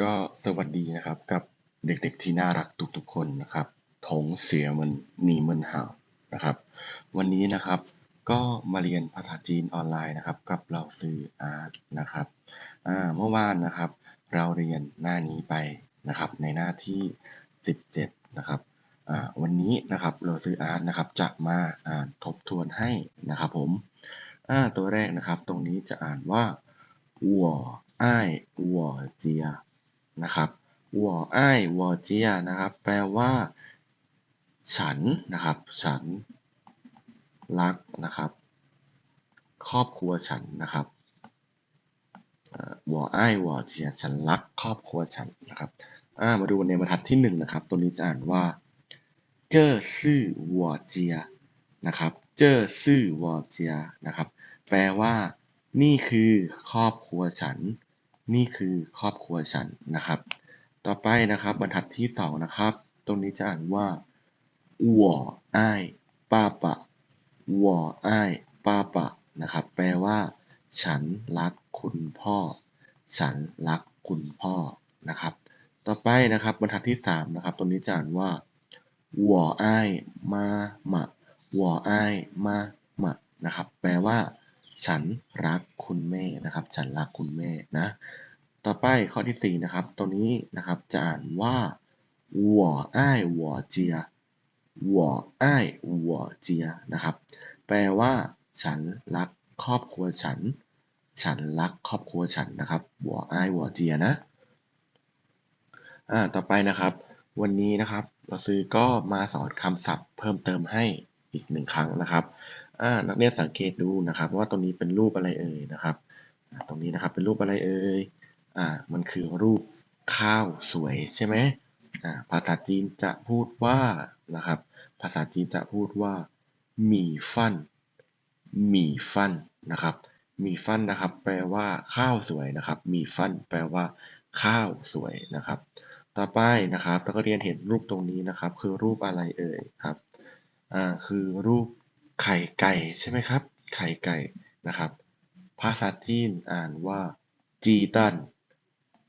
ก็สวัสดีนะครับกับเด็กๆที่น่ารักทุกๆคนนะครับถงเสียมันหนีมันห่าวนะครับ วันนี้นะครับก็มาเรียนภาษาจีนออนไลน์นะครับ กับเราซื้ออาร์ตนะครับเมื่อวานนะครับ เราเรียนหน้านี้ไปนะครับ ในหน้าที่ 17 นะครับวันนี้นะครับเราซื้ออาร์ตนะครับจะมาอ่านทบทวนให้นะครับผมตัวแรกนะครับ ตรงนี้จะอ่านว่าวัวอ้ายวัวเจีย นะครับวัวอ้ายวัวเจียนะครับ แปลว่า ฉันนะครับ ฉันรักนะครับ ครอบครัวฉันนะครับวัวอ้ายวัวเจียฉันรักครอบครัวฉันนะครับมาดูในบรรทัดที่หนึ่งนะครับ ตัวนี้จะอ่านว่าเจ้อซื่อวัวเจียนะครับ เจ้อซื่อวัวเจียนะครับ แปลว่า นี่คือครอบครัวฉัน นี่คือครอบครัวฉันนะครับ ต่อไปนะครับบรรทัดที่สองนะครับ ตรงนี้จะอ่านว่าวัวอ้ายป้าปะวัวอ้ายป้าปะนะครับ แปลว่า ฉันรักคุณพ่อ ฉันรักคุณพ่อนะครับ ต่อไปนะครับบรรทัดที่สามนะครับ ตรงนี้จะอ่านว่าวัวอ้ายมาหมะวัวอ้ายมาหมะนะครับ แปลว่า ฉันรักคุณแม่นะครับ ฉันรักคุณแม่นะ ต่อไปข้อที่4นะครับ ตัวนี้นะครับจะอ่านว่าหัวไอ้หัวเจียหัวไอ้หัวเจียนะครับ แปลว่าฉันรักครอบครัวฉัน ฉันรักครอบครัวฉันนะครับหัวไอ้หัวเจียนะ อ่า ต่อไปนะครับ วันนี้นะครับ เราซื้อก็มาสอนคำศัพท์เพิ่มเติมให้อีกหนึ่งครั้งนะครับ นักเรียนสังเกตดูนะครับ ว่าตรงนี้เป็นรูปอะไรเอ่ยนะครับ ตรงนี้นะครับเป็นรูปอะไรเอ่ยอ่ามันคือรูปข้าวสวยใช่ไหมอ่าภาษาจีนจะพูดว่านะครับ ภาษาจีนจะพูดว่าหมี่ฟันหมี่ฟันนะครับหมี่ฟันนะครับ แปลว่าข้าวสวยนะครับหมี่ฟันแปลว่าข้าวสวยนะครับ ต่อไปนะครับนักเรียนเห็นรูปตรงนี้นะครับ คือรูปอะไรเอ่ยครับอ่าคือรูป ไข่ไก่ใช่ไหมครับ ไข่ไก่นะครับ ภาษาจีนอ่านว่าจีตัน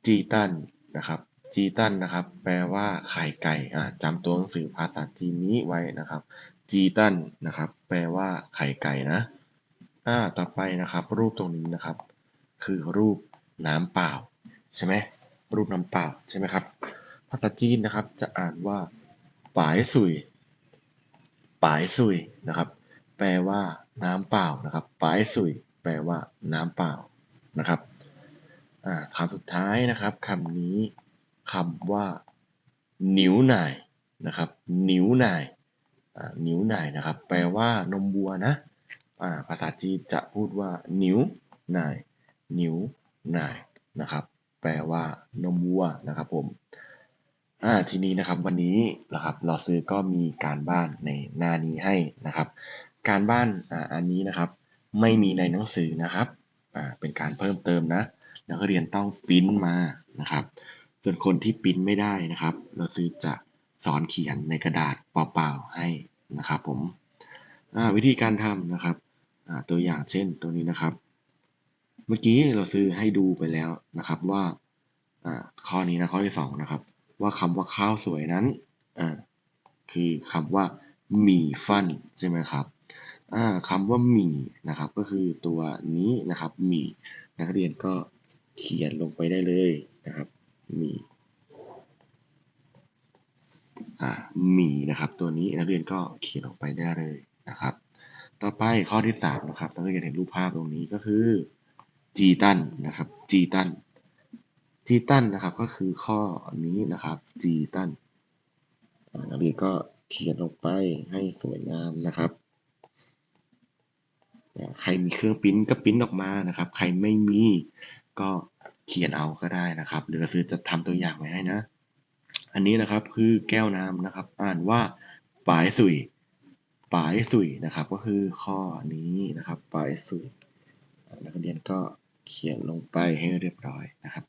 จีตันนะครับจีตันนะครับ แปลว่าไข่ไก่อ่าจำตัวหนังสือภาษาจีนนี้ไว้นะครับจีตันนะครับ แปลว่าไข่ไก่นะอ่าต่อไปนะครับ รูปตรงนี้นะครับ คือรูปน้ำเปล่าใช่ไหมรูปน้ำเปล่าใช่ไหมครับ ภาษาจีนนะครับ จะอ่านว่า ปายสุย ปายสุยนะครับ ลว่าน้ำเปล่านะครับปายสุยแปลว่าน้ำเปล่านะครับคำสุดท้ายนะครับคำนี้คำว่านิ้วหน่ายนะครับนิ้วหน่ายนิ้วหน่ายนะครับ แปลว่านมวัวนะภาษาจีนจะพูดว่านิ้วหน่ายนิ้วหน่ายนะครับ แปลว่านมวัวนะครับผมทีนี้นะครับวันนี้นะครับ เราซื้อก็มีการบ้านในหน้านี้ให้นะครับ การบ้านอ่าอันนี้นะครับ ไม่มีในหนังสือนะครับอ่าเป็นการเพิ่มเติมนะนักเรียนต้องพิมพ์มานะครับ ส่วนคนที่พิมพ์ไม่ได้นะครับ เราซื้อจะสอนเขียนในกระดาษเปล่าๆให้นะครับผมวิธีการทำนะครับตัวอย่างเช่นตัวนี้นะครับ เมื่อกี้เราซื้อให้ดูไปแล้วนะครับว่าข้อนี้นะข้อที่2นะครับ ว่าคำว่าข้าวสวยนั้นคือคำว่ามีฟันใช่ไหมครับ คำว่าหมี่นะครับ ก็คือตัวนี้นะครับหมี่นักเรียนก็เขียนลงไปได้เลยนะครับหมี่อ่าหมี่นะครับ ตัวนี้นักเรียนก็เขียนลงไปได้เลยนะครับ ต่อไปข้อที่สามนะครับนักเรียนเห็นรูปภาพตรงนี้ก็คือจีตันนะครับจีตันจีตันนะครับก็คือข้อนี้นะครับจีตันนักเรียนก็เขียนลงไปให้สวยงามนะครับ ใครมีเครื่องปิ้นก็ปิ้นออกมานะครับ ใครไม่มีก็เขียนเอาก็ได้นะครับหรือซื้อจะทำตัวอย่างไว้ให้นะ อันนี้นะครับคือแก้วน้ำนะครับ อ่านว่าปายสุยปายสุยนะครับ ก็คือข้อนี้นะครับปายสุยนักเรียนก็เขียนลงไปให้เรียบร้อยนะครับ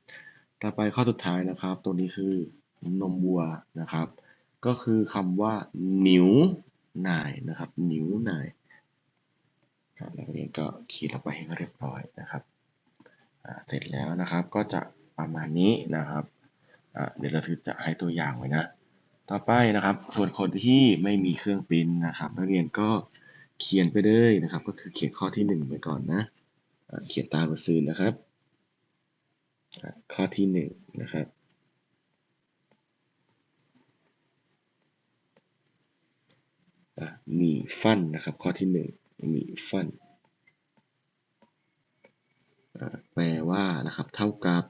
ต่อไปข้อสุดท้ายนะครับ ตัวนี้คือนมวัวนะครับ ก็คือคำว่านิ้วหน่ายนะครับนิ้วหน่าย นักเรียนก็ขียนลงไปให้เรียบร้อยนะครับเสร็จแล้วนะครับก็จะประมาณนี้นะครับเดี๋ยวเราจะให้ตัวอย่างไว้นะ ต่อไปนะครับ ส่วนคนที่ไม่มีเครื่องปริ้นนะครับ นักเรียนก็เขียนไปเลยนะครับ ก็คือเขียนข้อที่หนึ่งไปก่อนนะเขียนตามหนังสือนะครับ ข้อที่หนึ่งนะครับมีฟันนะครับข้อที่หนึ่ง มีฟันแปลว่านะครับ เท่ากับ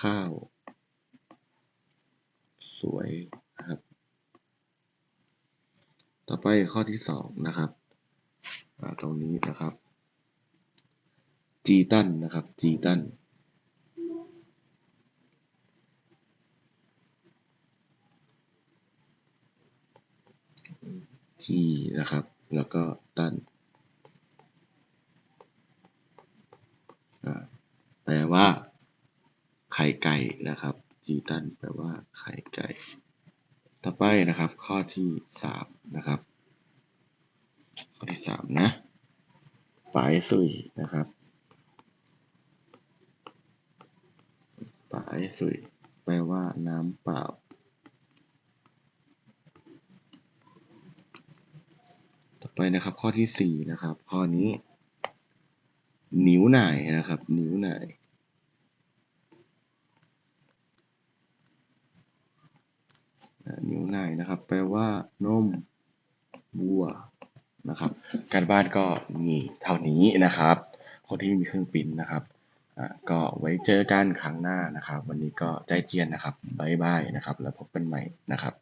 ข้าว สวยนะครับ ต่อไปข้อที่สองนะครับตรงนี้นะครับ จีตันนะครับ จีตันจีนะครับ แล้วก็ตันแปลว่า ไข่ไก่นะครับจีตันแปลว่าไข่ไก่ ต่อไปนะครับ ข้อที่สามนะครับ ข้อที่สามนะปลายสุยนะครับปลายสุยแปลว่าน้ำเปล่า ต่อ ไปนะครับ ข้อที่สี่นะครับ ข้อนี้ นิ้วไหนนะครับ นิ้วไหน่านิ้วในนะครับ แปลว่านมวัวนะครับ การบ้านก็มีเท่านี้นะครับ คนที่ไม่มีเครื่องปิ้นนะครับอ่าก็ไว้เจอกันครั้งหน้านะครับ วันนี้ก็ใจเจียนนะครับบายบายนะครับ แล้วพบกันใหม่นะครับ